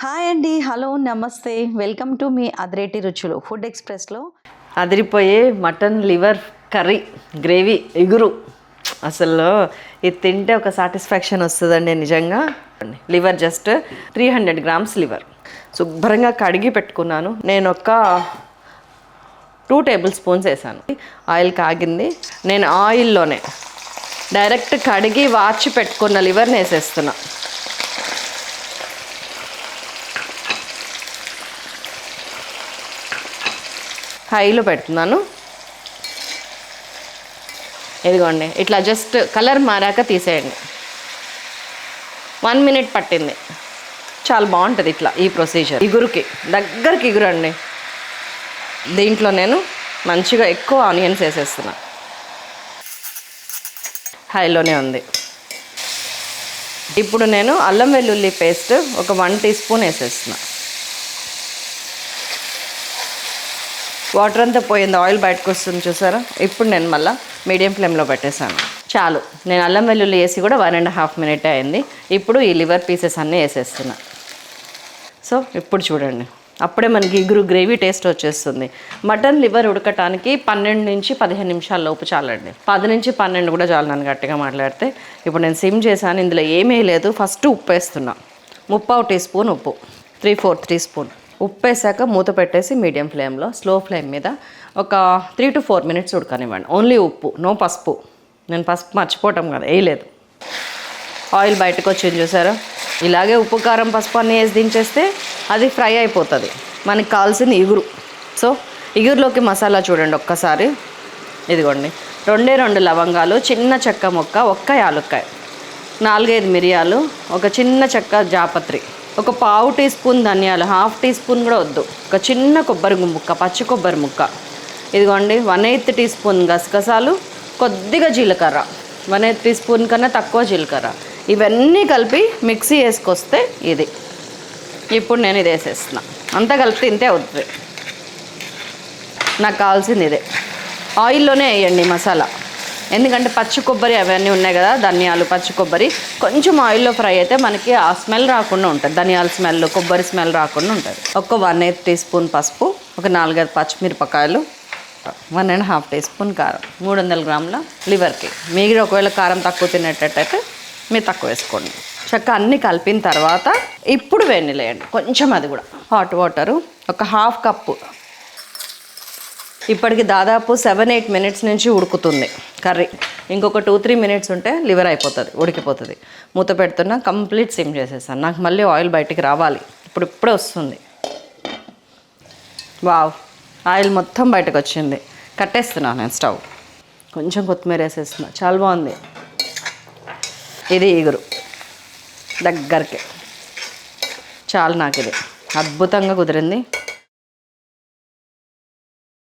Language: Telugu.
హాయ్ అండి. హలో నమస్తే. వెల్కమ్ టు మీ అదిరేటి రుచులు. ఫుడ్ ఎక్స్ప్రెస్లో అదిరిపోయే మటన్ లివర్ కర్రీ గ్రేవీ ఎగురు అసలు ఇది తింటే ఒక సాటిస్ఫాక్షన్ వస్తుందండి నిజంగా. Liver just three hundred grams liver. శుభ్రంగా కడిగి పెట్టుకున్నాను. నేను ఒక టూ టేబుల్ స్పూన్స్ వేసాను. ఆయిల్ కాగింది. నేను ఆయిల్లోనే డైరెక్ట్ కడిగి వాచి పెట్టుకున్న లివర్ని వేసేస్తున్నా. హైలో పెడుతున్నాను. ఇదిగోండి ఇట్లా జస్ట్ కలర్ మారాక తీసేయండి. వన్ మినిట్ పట్టింది. చాలా బాగుంటుంది ఇట్లా ఈ ప్రొసీజర్ ఇగురుకి దగ్గరికి ఇగురండి. దీంట్లో నేను మంచిగా ఎక్కువ ఆనియన్స్ వేసేస్తున్నా. హైలోనే ఉంది. ఇప్పుడు నేను అల్లం వెల్లుల్లి పేస్ట్ ఒక వన్ టీ స్పూన్ వేసేస్తున్నా. వాటర్ అంతా పోయింది ఆయిల్ బయటకు వస్తుంది చూసారా? ఇప్పుడు నేను మళ్ళీ మీడియం ఫ్లేమ్లో పెట్టేశాను. చాలు. నేను అల్లం వెల్లుల్లి వేసి కూడా వన్ అండ్ హాఫ్ మినిట్ అయింది. ఇప్పుడు ఈ లివర్ పీసెస్ అన్నీ వేసేస్తున్నా. సో ఇప్పుడు చూడండి. అప్పుడే మనకి ఇగురు గ్రేవీ టేస్ట్ వచ్చేస్తుంది. మటన్ లివర్ ఉడకటానికి పన్నెండు నుంచి పదిహేను నిమిషాల లోపు చాలండి. పది నుంచి పన్నెండు కూడా చాలు నన్ను గట్టిగా మాట్లాడితే. ఇప్పుడు నేను సిమ్ చేశాను ఇందులో ఏమీ లేదు. ఫస్ట్ ఉప్పు వేస్తున్నా. ముప్పావు టీ స్పూన్ ఉప్పు. Three four teaspoon. ఉప్పు వేసాక మూత పెట్టేసి మీడియం ఫ్లేమ్లో స్లో ఫ్లేమ్ మీద ఒక త్రీ టు ఫోర్ మినిట్స్ ఉడకనివ్వండి. ఓన్లీ ఉప్పు నో పసుపు. నేను పసుపు మర్చిపోవటం కదా వేయలేదు. ఆయిల్ బయటకు వచ్చింది చూసారా? ఇలాగే ఉప్పు కారం పసుపు అన్నీ వేసి దించేస్తే అది ఫ్రై అయిపోతుంది. మనకి కావాల్సింది ఇగురు. సో ఇగురులోకి మసాలా చూడండి ఒక్కసారి. ఇదిగోండి. రెండే రెండు లవంగాలు చిన్న చెక్క మొక్క ఒక్క యాలుక్కాయ. నాలుగైదు మిరియాలు ఒక చిన్న చెక్క జాపత్రి. ఒక పావు టీ స్పూన్ ధనియాలు హాఫ్ టీ స్పూన్ కూడా వద్దు. ఒక చిన్న కొబ్బరి ముక్క పచ్చి కొబ్బరి ముక్క. ఇదిగోండి వన్ ఎయిత్ టీ స్పూన్ గసగసాలు కొద్దిగా జీలకర్ర. వన్ ఎయిత్ టీ స్పూన్ కన్నా తక్కువ జీలకర్ర. ఇవన్నీ కలిపి మిక్సీ వేసుకొస్తే ఇది. ఇప్పుడు నేను ఇది వేసేస్తున్నా. అంతా కలిపితే ఇంతే అవుతుంది నాకు కావాల్సింది ఇదే. ఆయిల్లోనే వేయండి మసాలా. ఎందుకంటే పచ్చి కొబ్బరి అవన్నీ ఉన్నాయి కదా ధనియాలు పచ్చి కొబ్బరి. కొంచెం ఆయిల్లో ఫ్రై అయితే మనకి ఆ స్మెల్ రాకుండా ఉంటుంది. ధనియాల స్మెల్ కొబ్బరి స్మెల్ రాకుండా ఉంటుంది. ఒక వన్ ఎయిత్ టీ స్పూన్ పసుపు ఒక నాలుగైదు పచ్చిమిరపకాయలు one and half teaspoon కారం మూడు వందల గ్రాముల లివర్కి మీరు ఒకవేళ కారం తక్కువ తినేటట్టయితే మీరు తక్కువ వేసుకోండి. చక్క అన్నీ కలిపిన తర్వాత ఇప్పుడు వెన్నెలేయండి కొంచెం అది కూడా. హాట్ వాటరు ఒక హాఫ్ కప్పు ఇప్పటికి దాదాపు సెవెన్ ఎయిట్ మినిట్స్ నుంచి ఉడుకుతుంది. కర్రీ ఇంకొక టూ త్రీ మినిట్స్ ఉంటే లివర్ అయిపోతుంది ఉడికిపోతుంది. మూత పెడుతున్నా కంప్లీట్ సిమ్ చేసేసాను. నాకు మళ్ళీ ఆయిల్ బయటికి రావాలి. ఇప్పుడు ఇప్పుడే వస్తుంది. వావ్ ఆయిల్ మొత్తం బయటకు వచ్చింది. కట్టేస్తున్నాను నేను స్టవ్. కొంచెం కొత్తిమీర వేసేస్తున్నా. చాలా బాగుంది. ఇది ఈగురు దగ్గరికి. చాలు నాకు ఇది. అద్భుతంగా కుదిరింది.